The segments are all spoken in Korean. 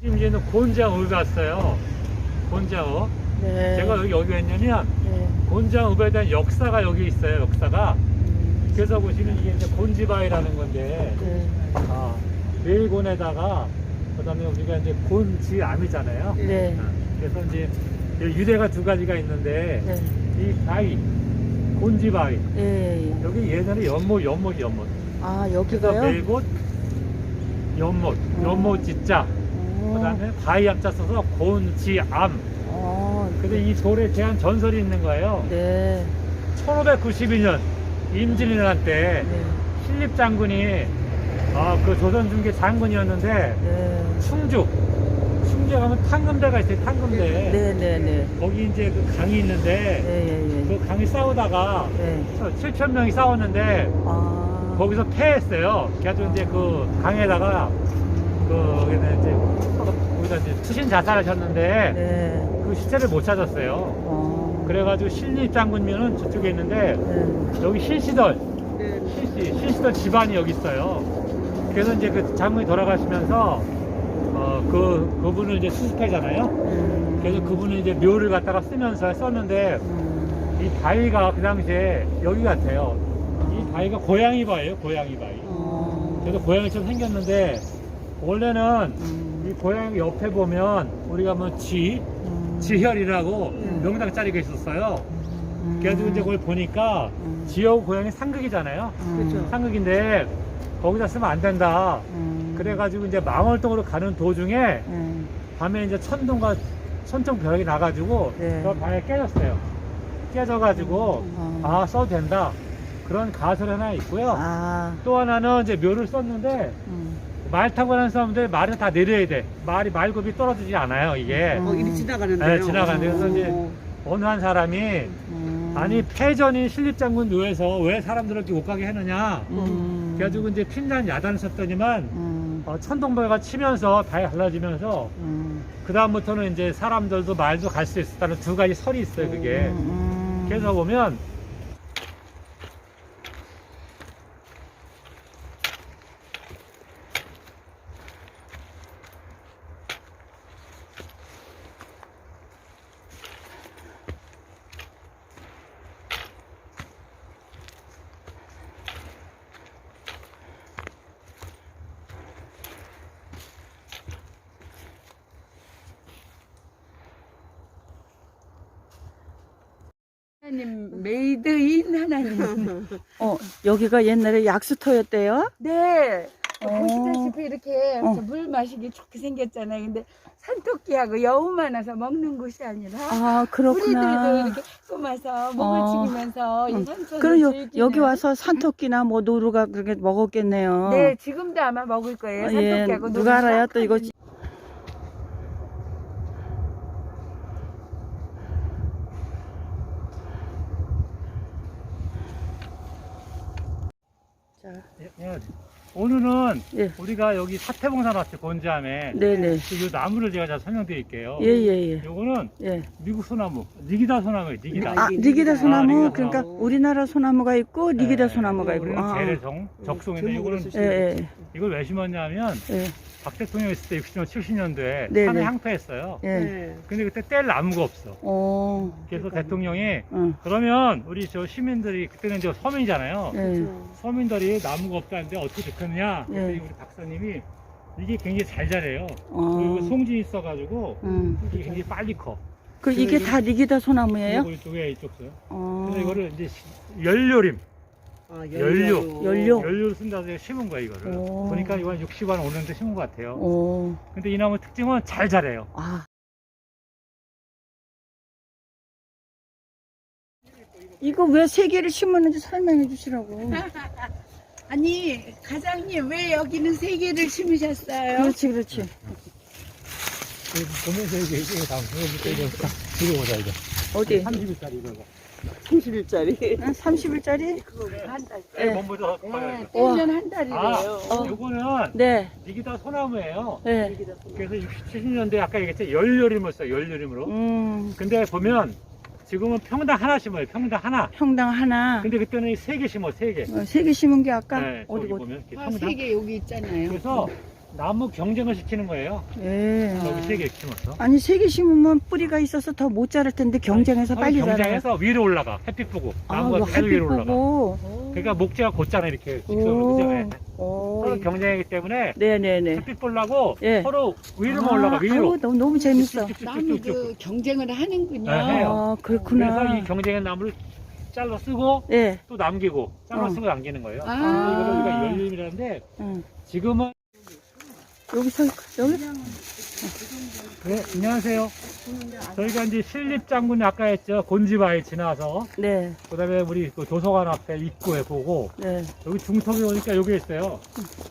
지금 이제는 곤장읍에 왔어요. 곤장읍. 네. 제가 여기 여기 왔냐면 네. 곤장읍에 대한 역사가 여기 있어요. 역사가. 음, 그래서 보시면 이게 이제 곤지바위라는 건데 네. 아, 매일곤에다가 그다음에 우리가 이제 곤지암이잖아요. 네. 아, 그래서 이제 유래가 두 가지가 있는데 네. 이 바위 곤지바위 예. 여기 예전에 연못 연못 연못 아, 그래서 여기가요? 매일곤 연못 연못 어. 그다음에 바위 암자 써서 곤지암 어. 근데 이 돌에 대한 전설이 있는 거예요. 네. 1592년 임진왜란 때 네. 신립 장군이 아, 그 조선 중계 장군이었는데 네. 충주 충주 가면 탕금대가 있어요. 탕금대. 네, 네, 네. 거기 이제 그 강이 있는데 예, 예, 예. 그 강이 싸우다가 네. 7천 명이 싸웠는데 아. 거기서 패했어요. 그래서 이제 그 강에다가 거기다 이제 투신 자살하셨는데 네. 그 시체를 못 찾았어요. 어. 그래가지고 신립 장군면은 저쪽에 있는데 네. 여기 실시덜 실시 실시덜 집안이 여기 있어요. 그래서 이제 그 장군이 돌아가시면서 어 그 그분을 이제 수습하잖아요. 음. 그래서 그분은 이제 묘를 갖다가 쓰면서 썼는데 음. 이 바위가 그 당시에 여기 같아요. 이 바위가 고양이 바위예요, 고양이 바위. 어. 그래서 고양이처럼 생겼는데 원래는 음. 이 고양이 옆에 보면 우리가 뭐 지, 음. 지혈이라고 음. 명당 자리가 있었어요. 음. 그래가지고 이제 그걸 보니까 음. 지하고 고양이 상극이잖아요. 음. 상극인데 거기다 쓰면 안 된다. 음. 그래가지고 이제 망월동으로 가는 도중에 음. 밤에 이제 천둥과 천둥 벼락이 나가지고 네. 저 방에 깨졌어요. 깨져가지고 어. 아 써도 된다. 그런 가설 하나 있고요. 아. 또 하나는 이제 묘를 썼는데 음. 말 타고 가는 사람들 말을 다 내려야 돼. 말이 말굽이 떨어지지 않아요. 이게 음. 어, 이리 지나가는데요. 네, 지나가는데 그래서 이제 어. 어느 한 사람이 음. 아니 패전인 신립장군 묘에서 왜 사람들을 이렇게 못 가게 했느냐. 음. 그래가지고 이제 핀잔 야단을 쳤더니만 음. 어, 천둥벌가 치면서 바위 갈라지면서 음. 그 다음부터는 이제 사람들도 말도 갈 수 있었다는 두 가지 설이 있어요. 그게. 음. 그래서 보면 하나님 메이드인 하나님. 어, 여기가 옛날에 약수터였대요? 네. 어. 보시다시피 이렇게 어. 물 마시기 좋게 생겼잖아요. 근데 산토끼하고 여우 많아서 먹는 곳이 아니라 아, 우리들도 그렇구나. 이렇게 꼬마서 목을 어. 응. 이 산천을 그럼 여, 즐기는 여기 와서 산토끼나 뭐 노루가 그렇게 먹었겠네요. 네, 지금도 아마 먹을 거예요. 어, 예, 산토끼하고 누가 노루가 알아요? 또 이거 하거든요. 자, 예, 예. 오늘은 예. 우리가 여기 사태봉산 왔어요. 곤지암에. 네네. 이 나무를 제가 잘 설명드릴게요. 예, 예, 예. 요거는 예. 미국 소나무, 니기다 소나무예요. 니기다. 아, 니기다 니기다. 소나무. 아, 니기다 그러니까 소나무. 우리나라 소나무가 있고 니기다 네. 소나무가 있고. 우리는 아, 재래성, 적송인데 이거는 예, 예. 이걸 왜 심었냐면 예. 박 대통령 있을 때 60년, 70년도에 네, 산에 네. 항폐했어요. 예. 네. 근데 그때 뗄 나무가 없어. 어. 그래서 그러니까요. 대통령이 어. 그러면 우리 저 시민들이 그때는 이제 서민이잖아요. 예. 서민들이 나무가 없다는데 어떻게 좋겠 느냐? 그랬더니 네. 우리 박사님이 이게 굉장히 잘 자래요. 어. 그리고 송진이 있어가지고 음. 이게 굉장히 빨리 커. 그 이게 다 니기다 소나무예요? 그리고 이쪽에 이쪽 써요. 어. 그래서 이거를 이제 시- 연료림, 아, 연료. 연료. 연료를 쓴다고 해서 심은 거야 이거를. 오. 보니까 이건 60원 오는데 심은 것 같아요. 오. 근데 이 나무 특징은 잘 자래요. 아. 이거 왜 세 개를 심었는지 설명해 주시라고. 아니, 과장님 왜 여기는 세 개를 심으셨어요? 그렇지, 그렇지. 보면서 이게 이게 다음 이거부터 이거 딱 들어보자 이거. 어디? 30일짜리 이거. 30일짜리. 30일짜리? 한 달. 예. 먼저 네, 봐요. 떼면 한 달이래요. 아, 어. 요거는 네. 이게 다 소나무예요. 네. 그래서 60, 70년대 아까 얘기했죠. 연료림을 써요. 연료림으로. 음. 근데 보면 지금은 평당 하나 심어요. 평당 하나. 평당 하나. 근데 그때는 세 개 심어, 세 개. 어, 세개 심은 게 아까 네, 어디 저기 어디? 보면 이렇게 아, 평당. 세개 여기 있잖아요. 그래서 나무 경쟁을 시키는 거예요. 예. 여기 세 개 심었어. 아니 세 개 심으면 뿌리가 있어서 더 못 자랄 텐데 경쟁해서 아니, 빨리 자라요. 경쟁해서 위로 올라가. 햇빛 보고. 아, 나무가 뭐 계속 햇빛 위로 올라가. 보고. 그러니까 목재가 곧잖아 이렇게 직선으로 오. 그죠? 서로 경쟁이기 때문에 네네네. 햇빛 보려고 예. 서로 위로만 아, 올라가 위로. 아유, 너무, 너무 재밌어. 나무도 그 경쟁을 하는군요. 네, 해요. 아, 그렇구나. 그래서 이 경쟁의 나무를 잘라 쓰고 예. 또 남기고 잘라 어. 쓰고 남기는 거예요. 아. 그래서 이거를 우리가 열림이라는데 응. 지금은 여기서 여기 네 안녕하세요. 저희가 이제 신립장군 아까 했죠 곤지바위 지나서 네. 그 다음에 우리 그 도서관 앞에 입구에 보고 네. 여기 중턱에 오니까 여기 있어요.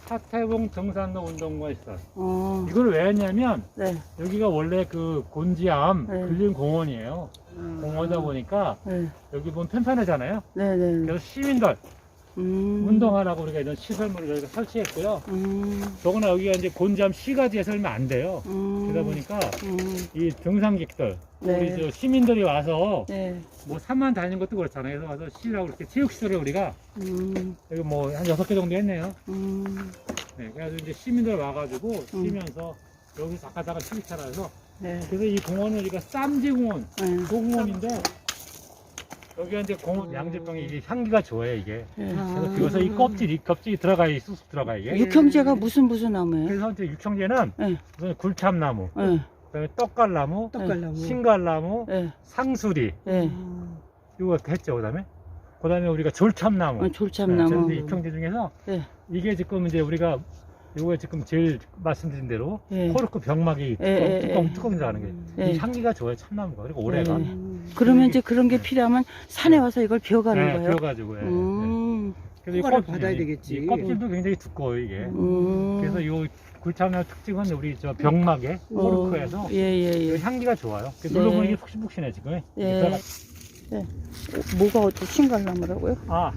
사태봉 등산로 운동가 있어. 어. 이걸 왜 했냐면 네. 여기가 원래 그 곤지암 네. 근린 공원이에요. 공원이다 보니까 네. 여기 보면 편편하잖아요. 네. 네. 그래서 시민들 음. 운동하라고 우리가 이런 시설물을 저희가 설치했고요. 음. 더구나 여기가 이제 곤지암 시가지에 설면 안 돼요. 음. 그러다 보니까 음. 이 등산객들, 네. 우리 저 시민들이 와서 네. 뭐 산만 다니는 것도 그렇잖아요. 그래서 와서 쉬라고 이렇게 체육시설을 우리가 음. 여기 뭐 한 여섯 개 정도 했네요. 음. 네, 그래서 이제 시민들 와가지고 쉬면서 여기 잠깐 잠깐 휴식하라서 네. 그래서 이 공원을 우리가 쌈지공원, 네. 소공원인데 여기가 이제 공원 양재병이 이게 향기가 좋아요 이게. 네. 그래서 이 껍질, 이 껍질이 들어가 이 쑥쑥 들어가 이게. 육형제가 무슨 무슨 나무예요? 그래서 이제 육청제는 네. 우선 굴참나무, 네. 그다음에 떡갈나무, 떡갈나무. 신갈나무, 네. 상수리 네. 이거 했죠 그다음에 그다음에 우리가 졸참나무. 어, 네, 졸참나무. 저는 이제 육청제 중에서 네. 이게 지금 이제 우리가 요거 지금 제일 말씀드린 대로 예. 코르크 병막이 예, 예, 뚜껑 예. 뚜껑 들어가는 게 예. 이 향기가 좋아요 참나무가 그리고 오래가 예. 그러면 이제 그런 게 필요하면 산에 와서 이걸 비워가는 네, 거예요? 비워가지고 예, 예. 음. 그래서 이 허가를 껍질이- 받아야 되겠지. 이 껍질도 굉장히 두꺼워요 이게 음. 그래서 이 굴참나무 특징은 우리 저 병막에 어, 코르크에서 예, 예, 이 예. 향기가 좋아요 그 네. 눌러보면 이게 푹신푹신해 지금 예. 들어가- 뭐가 어떻게 신갈나무라고요? 아,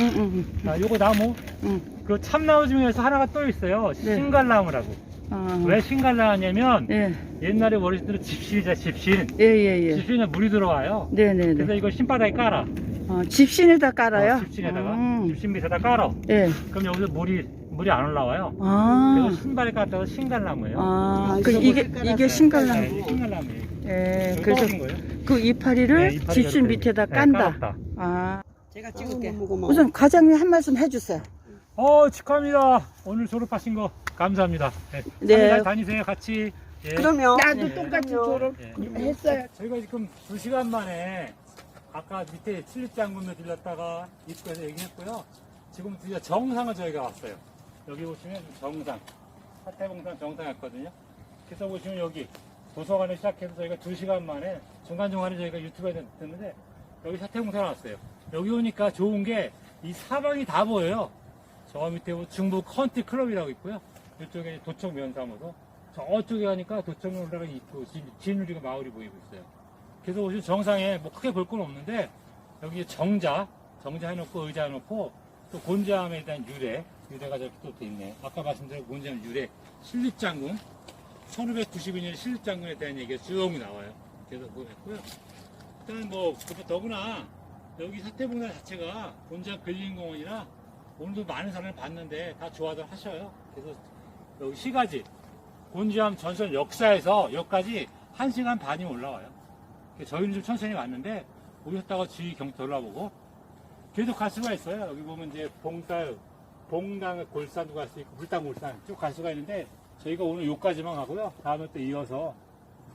응, 응, 아 요거 나무 응. 그 참나무 중에서 하나가 또 있어요 네. 신갈나무라고 아. 왜 신갈나무냐면 예, 옛날에 어르신들은 집신이자 집신 예, 예, 예. 집신에 물이 들어와요 네, 네, 그래서 네. 이걸 신바닥에 깔아 어, 집신에다 깔아요? 어, 집신에다가 음. 집신 밑에다 깔아 예. 그럼 여기서 물이 물이 안 올라와요 아. 그래서 신발에 깔아서 신갈나무예요 아, 아, 그 이거 이게 색깔 이게 신갈나무. 네, 이게 신갈나무예요 예, 그래서 그 이파리를 네, 집신 이렇게 밑에다 네, 깐다. 깔았다. 아, 제가 찍을게. 우선 과장님 한 말씀 해주세요. 어 축하합니다 오늘 졸업하신 거 감사합니다 네, 네. 잘 다니세요 같이 예. 그러면 나도 네. 똑같이 그럼요. 졸업했어요. 저희가 지금 2시간 만에 아까 밑에 칠립장군에 들렸다가 입구에서 얘기했고요. 지금 드디어 정상을 저희가 왔어요. 여기 보시면 정상, 사태봉산 정상이었거든요. 그래서 보시면 여기 도서관을 시작해서 저희가 2시간 만에 중간중간에 저희가 유튜브에 듣는데 여기 사태봉산 왔어요. 여기 오니까 좋은 게 이 사방이 다 보여요. 저 밑에 뭐 중부 컨티 클럽이라고 있고요. 이쪽에 도청 면사무소. 저쪽에 가니까 도청에 올라가 있고 진- 진우리가 마을이 보이고 있어요. 그래서 보시면 정상에 뭐 크게 볼 건 없는데 여기 정자, 정자 해놓고 의자 해놓고 또 곤자암에 대한 유래, 유래가 저렇게 또 돼 있네. 아까 말씀드린 곤자암 유래, 신립장군, 1592년 신립장군에 대한 얘기가 쭉 나와요. 그래서 그거 했고요. 일단 뭐 더구나 여기 사태봉사 자체가 곤자 근린공원이라 오늘도 많은 사람을 봤는데 다 좋아들 하셔요. 그래서 여기 시가지 곤지암 전설 역사에서 여기까지 1시간 반이 올라와요. 저희는 좀 천천히 왔는데 오셨다가 주위 경치 돌아보고 계속 갈 수가 있어요. 여기 보면 이제 봉달, 봉당 골산도 갈 수 있고 불당 골산 쭉 갈 수가 있는데 저희가 오늘 여기까지만 가고요. 다음에 또 이어서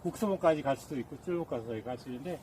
국수봉까지 갈 수도 있고 쭉 가서 저희 갈수 있는데